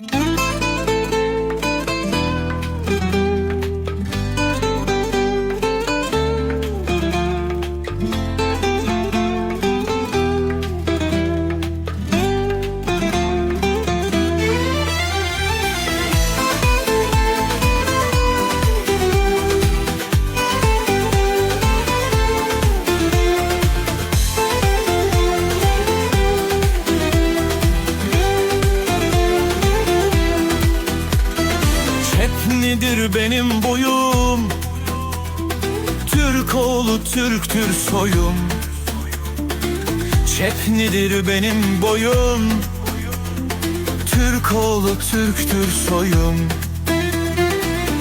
Mm-hmm. Nedir benim boyum. Türk oğlu Türktür soyum. Çep nedir benim boyum? Türk oğlu Türktür soyum.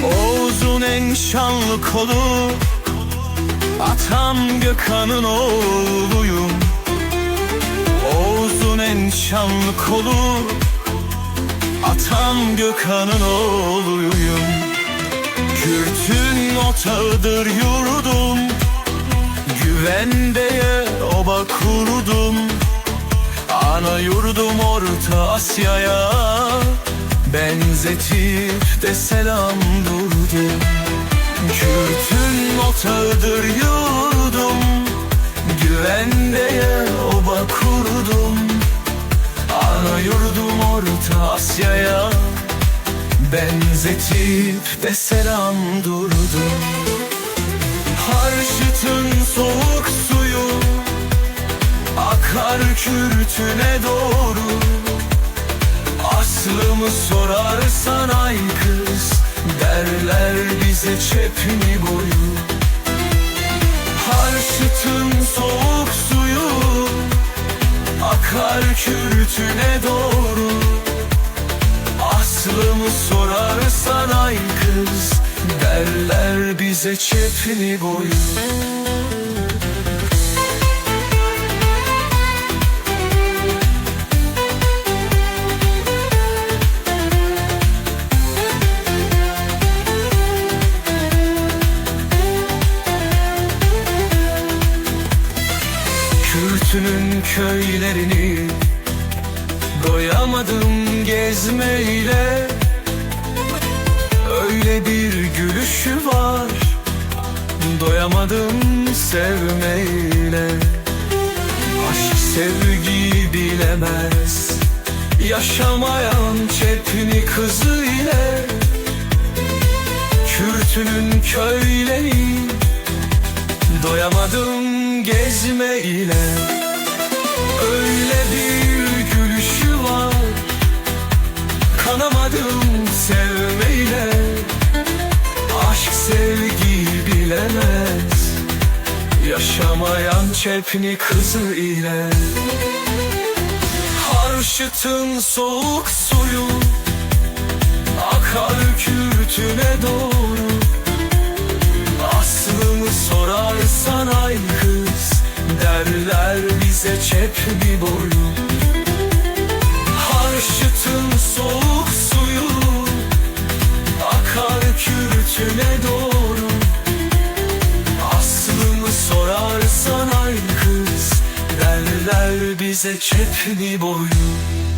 Oğuz'un en şanlı kolu. Atam Gökhan'ın oğluyum. Oğuz'un en şanlı kolu. Atam Gökhan'ın oğluyum otağıdır yurdum Güvendeye oba kurdum. Ana yurdum Orta Asya'ya Benzetip de selam durdum. Kürtün otağıdır yurdum Güvendeye Benzetip de selam durdum Harşıtın soğuk suyu Akar kürtüne doğru. Aslımı sorarsan ay kız Derler bize çepni boyu? Harşıtın soğuk suyu Akar kürtüne doğru Aslımı sorarsan ay kız Derler bize çepni boyu Kürtünün köylerini Doyamadım gezmeyle gülüşü var. Doyamadım sevmeyle. Aşk sevgi bilemez. Yaşamayan çepni kızı ile Kürtünün köyleri Doyamadım gezme ile bilemez. Yaşamayan çepni kızı ile. Harşıtın soğuk suyu. Akar kürtüne doğru. Aslımı sorarsan ay kız. Derler bize çepni boyu bize çepni boyu